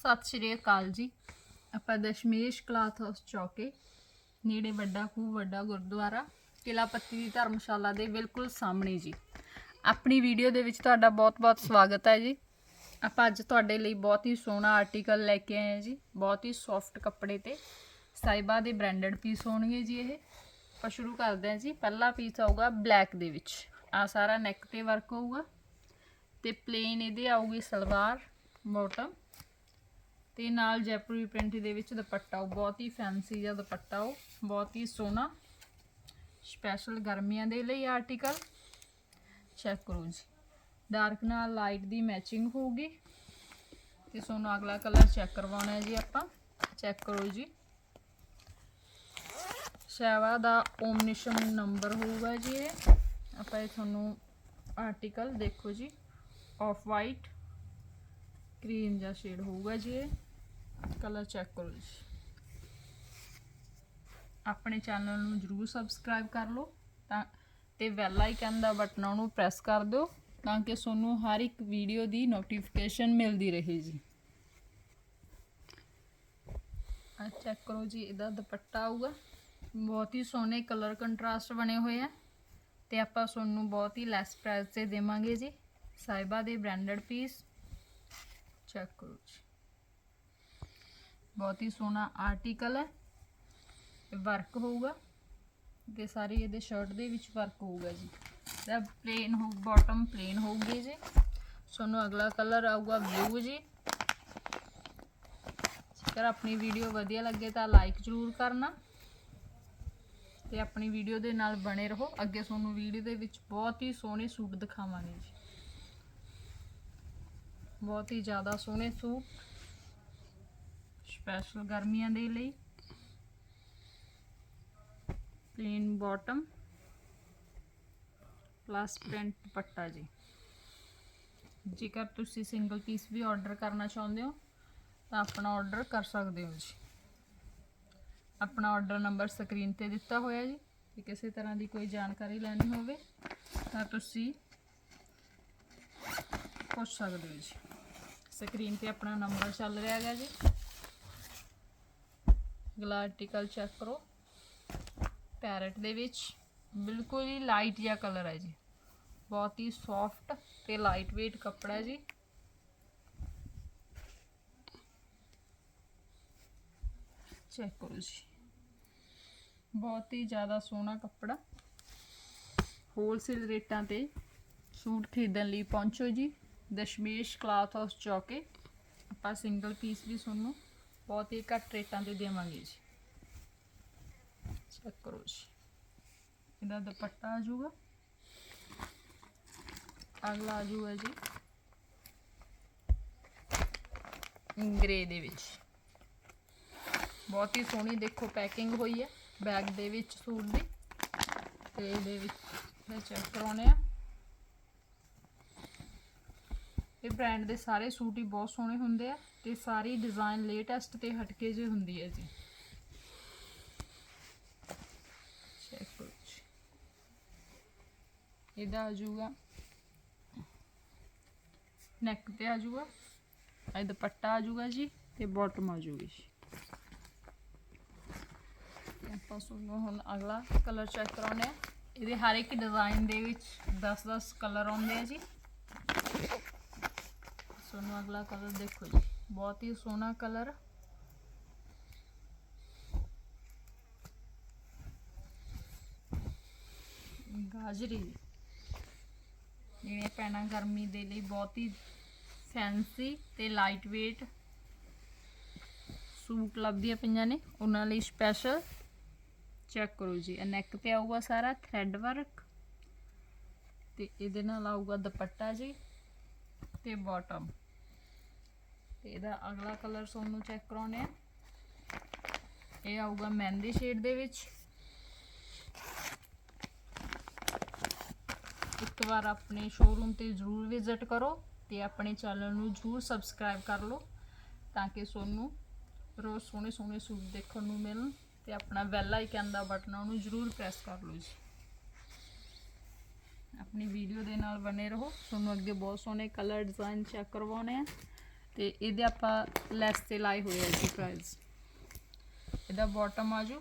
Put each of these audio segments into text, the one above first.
ਸਤਿ ਸ਼੍ਰੀ ਅਕਾਲ ਜੀ। ਆਪਾਂ ਦਸ਼ਮੇਸ਼ ਕਲਾਥ ਹਾਊਸ ਚੌਕੇ, ਨੇੜੇ ਵੱਡਾ ਖੂਹ, ਵੱਡਾ ਗੁਰਦੁਆਰਾ ਕਿਲਾ ਪੱਤੀ ਦੀ ਧਰਮਸ਼ਾਲਾ ਦੇ ਬਿਲਕੁਲ ਸਾਹਮਣੇ ਜੀ। ਆਪਣੀ ਵੀਡੀਓ ਦੇ ਵਿੱਚ ਤੁਹਾਡਾ ਬਹੁਤ-ਬਹੁਤ ਸਵਾਗਤ ਹੈ ਜੀ। ਆਪਾਂ ਅੱਜ ਤੁਹਾਡੇ ਲਈ ਬਹੁਤ ਹੀ ਸੋਹਣਾ ਆਰਟੀਕਲ ਲੈ ਕੇ ਆਏ ਹਾਂ ਜੀ। ਬਹੁਤ ਹੀ ਸੌਫਟ ਕੱਪੜੇ ਤੇ ਸਾਈਬਾ ਦੇ ਬ੍ਰਾਂਡਡ ਪੀਸ ਹੋਣਗੇ ਜੀ ਇਹ। ਆਪਾਂ ਸ਼ੁਰੂ ਕਰਦੇ ਹਾਂ ਜੀ। ਪਹਿਲਾ ਪੀਸ ਆਊਗਾ ਬਲੈਕ ਦੇ ਵਿੱਚ। ਆ ਸਾਰਾ ਨੈਕ ਤੇ ਵਰਕ ਹੋਊਗਾ। ਤੇ ਪਲੇਨ ਇਹਦੇ ਆਊਗੀ ਸਲਵਾਰ, ਬੋਟਮ ਤੇ ਨਾਲ ਜੈਪੁਰੀ ਪ੍ਰਿੰਟ ਦੇ ਵਿੱਚ ਦੁਪੱਟਾ, ਉਹ ਬਹੁਤ ਹੀ ਫੈਂਸੀ ਜਿਹਾ ਦੁਪੱਟਾ, ਉਹ ਬਹੁਤ ਹੀ ਸੋਹਣਾ। ਸਪੈਸ਼ਲ ਗਰਮੀਆਂ ਦੇ ਲਈ ਆਰਟੀਕਲ ਚੈੱਕ ਕਰੋ ਜੀ। ਡਾਰਕ ਨਾਲ ਲਾਈਟ ਦੀ ਮੈਚਿੰਗ ਹੋਊਗੀ। ਤੇ ਸੋਨੂੰ ਅਗਲਾ ਕਲਰ ਚੈੱਕ ਕਰਵਾਉਣਾ ਹੈ ਜੀ ਆਪਾਂ। ਚੈੱਕ ਕਰੋ ਜੀ। ਸ਼ੈਵਾ ਦਾ ਓਮਨਿਸ਼ਮ ਨੰਬਰ ਹੋਊਗਾ ਜੀ ਇਹ। ਆਪਾਂ ਇਹ ਤੁਹਾਨੂੰ ਆਰਟੀਕਲ ਦੇਖੋ ਜੀ। ਆਫ ਵਾਈਟ ਕਰੀਮ ਜਾਂ ਸ਼ੇਡ ਹੋਊਗਾ ਜੀ ਇਹ। ਕਲਰ ਚੈੱਕ ਕਰੋ ਜੀ। ਆਪਣੇ ਚੈਨਲ ਨੂੰ ਜਰੂਰ ਸਬਸਕ੍ਰਾਈਬ ਕਰ ਲਓ ਤਾਂ ਤੇ ਬੈਲ ਆਈਕਨ ਦਾ ਬਟਨ ਉਹਨੂੰ ਪ੍ਰੈਸ ਕਰ ਦਿਓ ਤਾਂ ਕਿ ਤੁਹਾਨੂੰ ਹਰ ਇੱਕ ਵੀਡੀਓ ਦੀ ਨੋਟੀਫਿਕੇਸ਼ਨ ਮਿਲਦੀ ਰਹੇ ਜੀ। ਆ ਚੈੱਕ ਕਰੋ ਜੀ, ਇਹਦਾ ਦੁਪੱਟਾ ਆਊਗਾ। ਬਹੁਤ ਹੀ ਸੋਹਣੇ ਕਲਰ ਕੰਟਰਾਸਟ ਬਣੇ ਹੋਏ ਆ। ਤੇ ਆਪਾਂ ਤੁਹਾਨੂੰ ਬਹੁਤ ਹੀ ਲੈਸ ਪ੍ਰਾਈਸ ਤੇ ਦੇਵਾਂਗੇ ਜੀ। ਸਾਈਬਾ ਦੇ ਬ੍ਰਾਂਡਡ ਪੀਸ ਚੈੱਕ ਕਰੋ ਜੀ ਬਹੁਤ ਹੀ ਸੋਹਣਾ ਆਰਟੀਕਲ ਹੈ। ਵਰਕ ਹੋਊਗਾ। ਤੇ ਸਾਰੀ ਇਹਦੇ ਸ਼ਰਟ ਦੇ ਵਿੱਚ ਵਰਕ ਹੋਊਗਾ ਜੀ। ਇਹਦਾ ਪਲੇਨ ਹੋ ਬਾਟਮ ਪਲੇਨ ਹੋਊਗੀ ਜੀ। ਤੁਹਾਨੂੰ ਅਗਲਾ ਕਲਰ ਆਊਗਾ ਬਲੂ ਜੀ। ਜੇਕਰ ਆਪਣੀ ਵੀਡੀਓ ਵਧੀਆ ਲੱਗੇ ਤਾਂ ਲਾਈਕ ਜ਼ਰੂਰ ਕਰਨਾ। ਤੇ ਆਪਣੀ ਵੀਡੀਓ ਦੇ ਨਾਲ ਬਣੇ ਰਹੋ। ਅੱਗੇ ਤੁਹਾਨੂੰ ਵੀਡੀਓ ਦੇ ਵਿੱਚ ਬਹੁਤ ਹੀ ਸੋਹਣੇ ਸੂਟ ਦਿਖਾਵਾਂਗੇ ਜੀ। ਬਹੁਤ ਹੀ ਜ਼ਿਆਦਾ ਸੋਹਣੇ ਸੂਟ। ਸਪੈਸ਼ਲ ਗਰਮੀਆਂ ਦੇ ਲਈ। Plain bottom plus print dupatta ਜੀ। ਜੇਕਰ ਤੁਸੀਂ ਸਿੰਗਲ ਪੀਸ ਵੀ ਆਰਡਰ ਕਰਨਾ ਚਾਹੁੰਦੇ ਹੋ, ਤਾਂ ਆਪਣਾ ਆਰਡਰ ਕਰ ਸਕਦੇ ਹੋ ਜੀ। ਆਪਣਾ ਆਰਡਰ ਨੰਬਰ ਸਕਰੀਨ ਤੇ ਦਿੱਤਾ ਹੋਇਆ ਜੀ। ਤੇ ਕਿਸੇ ਤਰ੍ਹਾਂ ਦੀ ਕੋਈ ਜਾਣਕਾਰੀ ਲੈਣੀ ਹੋਵੇ, ਤਾਂ ਤੁਸੀਂ ਪੁੱਛ ਸਕਦੇ ਹੋ ਜੀ। ਸਕਰੀਨ ਤੇ ਆਪਣਾ ਨੰਬਰ ਚੱਲ ਰਿਹਾ ਹੈਗਾ ਜੀ। ਅਗਲਾ ਆਰਟੀਕਲ ਚੈੱਕ ਕਰੋ। ਪੈਰਟ ਦੇ ਵਿੱਚ ਬਿਲਕੁਲ ਹੀ ਲਾਈਟ ਜਿਹਾ ਕਲਰ ਹੈ ਜੀ। ਬਹੁਤ ਹੀ ਸੌਫਟ ਤੇ ਲਾਈਟ weight ਕੱਪੜਾ ਹੈ ਜੀ। ਚੈੱਕ ਕਰੋ ਜੀ। ਬਹੁਤ ਹੀ ਜ਼ਿਆਦਾ ਸੋਹਣਾ ਕੱਪੜਾ। ਹੋਲਸੇਲ ਰੇਟਾਂ ਤੇ ਸੂਟ ਖਰੀਦਣ ਲਈ ਪਹੁੰਚੋ ਜੀ। ਦਸ਼ਮੇਸ਼ ਕਲਾਥ ਹਾਊਸ ਚੌਕੇ। ਆਪਾਂ ਸਿੰਗਲ ਪੀਸ ਵੀ ਤੁਹਾਨੂੰ ਬਹੁਤ ਹੀ ਘੱਟ ਰੇਟਾਂ ਤੇ ਦੇਵਾਂਗੇ ਜੀ। ਚੈੱਕ ਕਰੋ ਜੀ। ਇਹਦਾ ਦੁਪੱਟਾ ਆ ਜਾਊਗਾ। ਅਗਲਾ ਆ ਜਾਊਗਾ ਜੀ। ਗ੍ਰੇ ਦੇ ਵਿੱਚ। ਬਹੁਤ ਹੀ ਸੋਹਣੀ ਦੇਖੋ ਪੈਕਿੰਗ ਹੋਈ ਹੈ। ਬੈਗ ਦੇ ਵਿੱਚ ਸੂਟ ਦੀ। ਤੇ ਇਹਦੇ ਵਿੱਚ ਚੈੱਕ ਕਰਾਉਣੇ ਆ ਇਹ ਬ੍ਰਾਂਡ ਦੇ ਸਾਰੇ ਸੂਟ ਹੀ ਬਹੁਤ ਸੋਹਣੇ ਹੁੰਦੇ ਆ ਤੇ ਸਾਰੀ ਡਿਜ਼ਾਈਨ ਲੇਟੈਸਟ ਤੇ ਹਟਕੇ ਜੇ ਹੁੰਦੀ ਹੈ ਜੀ। ਚੈੱਕ ਕਰੋ ਜੀ। ਇਹਦਾ ਆ ਜਾਊਗਾ। ਨੈਕ ਤੇ ਆ ਜਾਊਗਾ। ਇਹ ਦੁਪੱਟਾ ਆ ਜਾਊਗਾ ਜੀ ਤੇ ਬਾਟਮ ਆ ਜਾਊਗੀ ਜੀ। ਆਪਾਂ ਤੁਹਾਨੂੰ ਹੁਣ ਅਗਲਾ ਕਲਰ ਚੈੱਕ ਕਰਾਉਣੇ ਆ ਇਹਦੇ ਹਰ ਇੱਕ ਡਿਜ਼ਾਈਨ ਦੇ ਵਿੱਚ 10-10 ਕਲਰ ਆਉਂਦੇ ਆ ਜੀ। ਤੁਹਾਨੂੰ ਅਗਲਾ ਕਲਰ ਦੇਖੋ ਜੀ। ਬਹੁਤ ਹੀ ਸੋਹਣਾ ਕਲਰ। ਗਾਜਰੀ। ਜਿਹੜੇ ਪੈਣਾ ਗਰਮੀ ਦੇ ਲਈ ਬਹੁਤ ਹੀ ਫੈਂਸੀ ਤੇ ਲਾਈਟ weight ਸੂਟ ਲੱਭਦੀਆਂ ਪਈਆਂ ਨੇ। ਉਹਨਾਂ ਲਈ ਸਪੈਸ਼ਲ ਚੈੱਕ ਕਰੋ ਜੀ, ਇਹ ਨੈਕ ਤੇ ਆਊਗਾ ਸਾਰਾ ਥ੍ਰੈਡ ਵਰਕ ਤੇ ਇਹਦੇ ਨਾਲ ਆਊਗਾ ਦੁਪੱਟਾ ਜੀ ਤੇ ਬਾਟਮ ਤੇ ਇਹਦਾ ਅਗਲਾ ਕਲਰ ਤੁਹਾਨੂੰ ਚੈੱਕ ਕਰਾਉਣੇ ਆ ਇਹ ਆਊਗਾ ਮਹਿੰਦੀ ਸ਼ੇਡ ਦੇ ਵਿੱਚ। ਇੱਕ ਵਾਰ ਆਪਣੇ ਸ਼ੋਰੂਮ ਤੇ ਜ਼ਰੂਰ ਵਿਜ਼ਿਟ ਕਰੋ ਤੇ ਆਪਣੇ ਚੈਨਲ ਨੂੰ ਜ਼ਰੂਰ ਸਬਸਕ੍ਰਾਈਬ ਕਰ ਲਓ ਤਾਂ ਕਿ ਤੁਹਾਨੂੰ ਰੋਜ਼ ਸੋਹਣੇ ਸੋਹਣੇ ਸੂਟ ਦੇਖਣ ਨੂੰ ਮਿਲਣ ਤੇ ਆਪਣਾ ਬੈਲ ਆਈਕਨ ਦਾ ਬਟਨ ਉਹਨੂੰ ਜ਼ਰੂਰ ਪ੍ਰੈਸ ਕਰ ਲਓ ਜੀ। ਆਪਣੀ ਵੀਡੀਓ ਦੇ ਨਾਲ ਬਨੇ ਰਹੋ। ਤੁਹਾਨੂੰ ਅੱਗੇ ਬਹੁਤ ਸੋਹਣੇ ਕਲਰ ਡਿਜ਼ਾਈਨ ਚੈੱਕ ਕਰਵਾਉਣੇ ਆ ਤੇ ਇਹਦੇ ਆਪਾਂ ਲੈਸ ਤੇ ਲਾਏ ਹੋਏ ਆ ਜੀ ਪ੍ਰਾਈਸ ਇਹਦਾ ਬਾਟਮ ਆਜੂ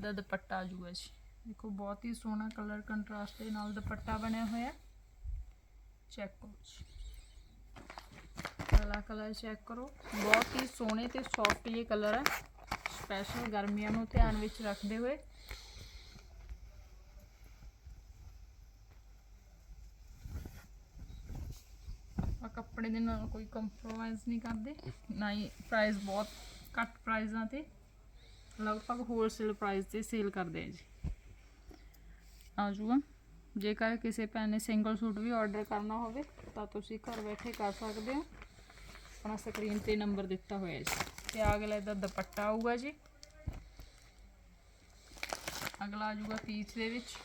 ਦਾ ਦੁਪੱਟਾ ਆਜੂਗਾ ਜੀ। ਦੇਖੋ, ਬਹੁਤ ਹੀ ਸੋਹਣਾ ਕਲਰ ਕੰਟਰਾਸਟ ਦੇ ਨਾਲ ਦੁਪੱਟਾ ਬਣਿਆ ਹੋਇਆ। ਚੈੱਕ ਕਰੋ ਜੀ। ਕਲਾ ਕਲਰ ਚੈੱਕ ਕਰੋ। ਬਹੁਤ ਹੀ ਸੋਹਣੇ ਤੇ ਸੌਫਟ ਜਿਹੇ ਕਲਰ ਹੈ ਸਪੈਸ਼ਲ ਗਰਮੀਆਂ ਨੂੰ ਧਿਆਨ ਵਿੱਚ ਰੱਖਦੇ ਹੋਏ ਆ ਕੱਪੜੇ ਦੇ ਨਾਲ ਕੋਈ ਕੰਪਰੋਮਾਈਜ਼ ਨਹੀਂ ਕਰਦੇ, ਨਾ ਹੀ ਪ੍ਰਾਈਸ ਬਹੁਤ ਘੱਟ ਪ੍ਰਾਈਸਾਂ ਤੇ ਲਗਭਗ ਹੋਲਸੇਲ ਪ੍ਰਾਈਸ ਤੇ ਸੇਲ ਕਰਦੇ ਆ ਜੀ। ਆ ਜੂਗਾ। ਜੇਕਰ ਕਿਸੇ ਭੈਣ ਨੇ ਸਿੰਗਲ ਸੂਟ ਵੀ ਆਰਡਰ ਕਰਨਾ ਹੋਵੇ, ਤਾਂ ਤੁਸੀਂ ਘਰ ਬੈਠੇ ਕਰ ਸਕਦੇ ਹੋ। ਆਪਣਾ ਸਕਰੀਨ ਤੇ ਨੰਬਰ ਦਿੱਤਾ ਹੋਇਆ ਜੀ। ਤੇ ਅਗਲਾ ਇਹਦਾ ਦੁਪੱਟਾ ਆਊਗਾ ਜੀ। ਅਗਲਾ ਆ ਜੂਗਾ ਪੀਚ ਦੇ ਵਿੱਚ।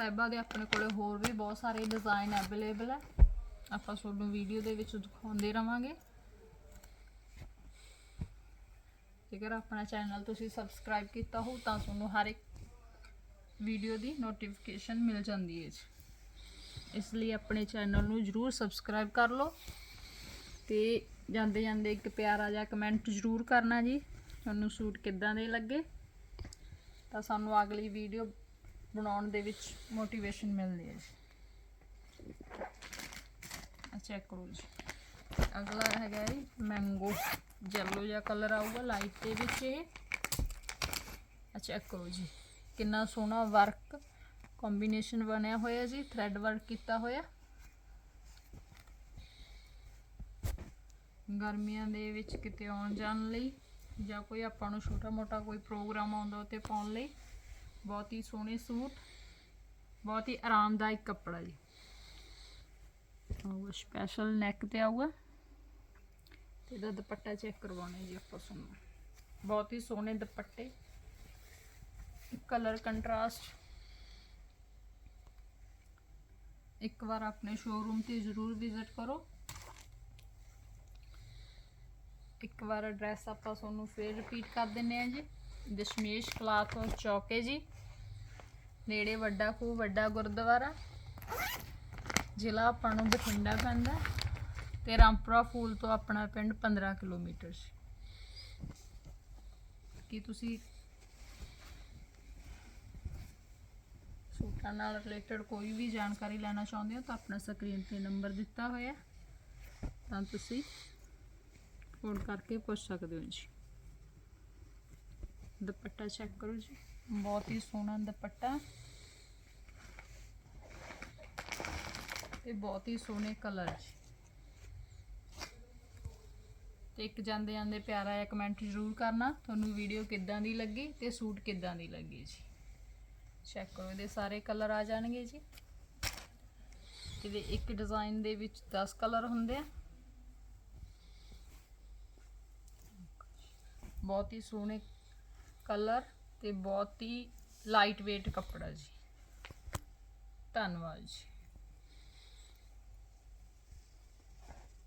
ਸਾਹਿਬਾਂ ਦੇ ਆਪਣੇ ਕੋਲੇ ਹੋਰ ਵੀ ਬਹੁਤ ਸਾਰੇ ਡਿਜ਼ਾਈਨ ਅਵੇਲੇਬਲ ਹੈ। ਆਪਾਂ ਤੁਹਾਨੂੰ ਵੀਡੀਓ ਦੇ ਵਿੱਚ ਦਿਖਾਉਂਦੇ ਰਵਾਂਗੇ। ਜੇਕਰ ਆਪਣਾ ਚੈਨਲ ਤੁਸੀਂ ਸਬਸਕ੍ਰਾਈਬ ਕੀਤਾ ਹੋ ਤਾਂ ਤੁਹਾਨੂੰ ਹਰ ਇੱਕ ਵੀਡੀਓ ਦੀ ਨੋਟੀਫਿਕੇਸ਼ਨ ਮਿਲ ਜਾਂਦੀ ਹੈ ਜੀ। ਇਸ ਲਈ ਆਪਣੇ ਚੈਨਲ ਨੂੰ ਜਰੂਰ ਸਬਸਕ੍ਰਾਈਬ ਕਰ ਲਓ ਤੇ ਜਾਂਦੇ ਜਾਂਦੇ ਇੱਕ ਪਿਆਰਾ ਜਿਹਾ ਕਮੈਂਟ ਜਰੂਰ ਕਰਨਾ ਜੀ, ਤੁਹਾਨੂੰ ਸੂਟ ਕਿੱਦਾਂ ਦੇ ਲੱਗੇ। ਤਾਂ ਸਾਨੂੰ ਅਗਲੀ ਵੀਡੀਓ ਬਣਾਉਣ ਦੇ ਵਿੱਚ ਮੋਟੀਵੇਸ਼ਨ ਮਿਲਦੀ ਹੈ ਜੀ। ਆ ਚੈੱਕ ਕਰੋ ਜੀ। ਅਗਲਾ ਹੈਗਾ ਜੀ ਮੈਂਗੋ ਜੈਲੋ ਜਿਹਾ ਕਲਰ ਆਊਗਾ ਲਾਈਟ ਦੇ ਵਿੱਚ ਇਹ। ਆ ਚੈੱਕ ਕਰੋ ਜੀ। ਕਿੰਨਾ ਸੋਹਣਾ ਵਰਕ ਕੰਬੀਨੇਸ਼ਨ ਬਣਿਆ ਹੋਇਆ ਜੀ ਥ੍ਰੈਡ ਵਰਕ ਕੀਤਾ ਹੋਇਆ। ਗਰਮੀਆਂ ਦੇ ਵਿੱਚ ਕਿਤੇ ਆਉਣ ਜਾਣ ਲਈ ਜਾਂ ਕੋਈ ਆਪਾਂ ਨੂੰ ਛੋਟਾ ਮੋਟਾ ਕੋਈ ਪ੍ਰੋਗਰਾਮ ਆਉਂਦਾ ਉਹ ਤੇ ਪਾਉਣ ਲਈ ਬਹੁਤ ਹੀ ਸੋਹਣੇ ਸੂਟ, ਬਹੁਤ ਹੀ ਆਰਾਮਦਾਇਕ ਕੱਪੜਾ ਜੀ। ਉਹ ਸਪੈਸ਼ਲ ਨੈਕ ਤੇ ਆਊਗਾ। ਤੇ ਇਹਦਾ ਦੁਪੱਟਾ ਚੈੱਕ ਕਰਵਾਉਣਾ ਜੀ ਆਪਾਂ ਤੁਹਾਨੂੰ। ਬਹੁਤ ਹੀ ਸੋਹਣੇ ਦੁਪੱਟੇ। ਕਲਰ ਕੰਟਰਾਸਟ ਇੱਕ ਵਾਰ ਆਪਣੇ ਸ਼ੋਰੂਮ ਤੇ ਜ਼ਰੂਰ ਵਿਜ਼ਿਟ ਕਰੋ। ਇੱਕ ਵਾਰ ਐਡਰੈਸ ਆਪਾਂ ਤੁਹਾਨੂੰ ਫੇਰ ਰਿਪੀਟ ਕਰ ਦਿੰਨੇ ਆ ਜੀ। ਦਸ਼ਮੇਸ਼ ਕਲਾਥ ਹਾਊਸ ਚੌਕੇ ਜੀ, ਨੇੜੇ ਵੱਡਾ ਖੂਹ, ਵੱਡਾ ਗੁਰਦੁਆਰਾ, ਜ਼ਿਲ੍ਹਾ ਆਪਾਂ ਨੂੰ ਬਠਿੰਡਾ ਪੈਂਦਾ ਤੇ ਰਾਮਪੁਰਾ ਫੂਲ ਤੋਂ ਆਪਣਾ ਪਿੰਡ 15 ਕਿਲੋਮੀਟਰ ਸੀ। ਕੀ ਤੁਸੀਂ ਸੂਟਾਂ ਨਾਲ ਰਿਲੇਟਡ ਕੋਈ ਵੀ ਜਾਣਕਾਰੀ ਲੈਣਾ ਚਾਹੁੰਦੇ ਹੋ ਤਾਂ ਆਪਣਾ ਸਕਰੀਨ ਤੇ ਨੰਬਰ ਦਿੱਤਾ ਹੋਇਆ ਤਾਂ ਤੁਸੀਂ ਫੋਨ ਕਰਕੇ ਪੁੱਛ ਸਕਦੇ ਹੋ ਜੀ। ਦੁਪੱਟਾ ਚੈੱਕ ਕਰੋ ਜੀ। ਬਹੁਤ ਹੀ ਸੋਹਣਾ ਦੁਪੱਟਾ। ਤੇ ਬਹੁਤ ਹੀ ਸੋਹਣੇ ਕਲਰ ਜੀ। ਤੇ ਇੱਕ ਜਾਂਦੇ ਜਾਂਦੇ ਪਿਆਰਾ ਜਿਹਾ ਕਮੈਂਟ ਜ਼ਰੂਰ ਕਰਨਾ, ਤੁਹਾਨੂੰ ਵੀਡੀਓ ਕਿੱਦਾਂ ਦੀ ਲੱਗੀ ਤੇ ਸੂਟ ਕਿੱਦਾਂ ਦੀ ਲੱਗੀ ਜੀ। ਚੈੱਕ ਕਰੋ, ਇਹਦੇ ਸਾਰੇ ਕਲਰ ਆ ਜਾਣਗੇ ਜੀ। ਇਹਦੇ ਇੱਕ ਡਿਜ਼ਾਈਨ ਦੇ ਵਿੱਚ 10 ਕਲਰ ਹੁੰਦੇ ਆ। ਬਹੁਤ ਹੀ ਸੋਹਣੇ ਕਲਰ ਤੇ ਬਹੁਤ ਹੀ ਲਾਈਟ weight ਕੱਪੜਾ ਜੀ। ਧੰਨਵਾਦ ਜੀ।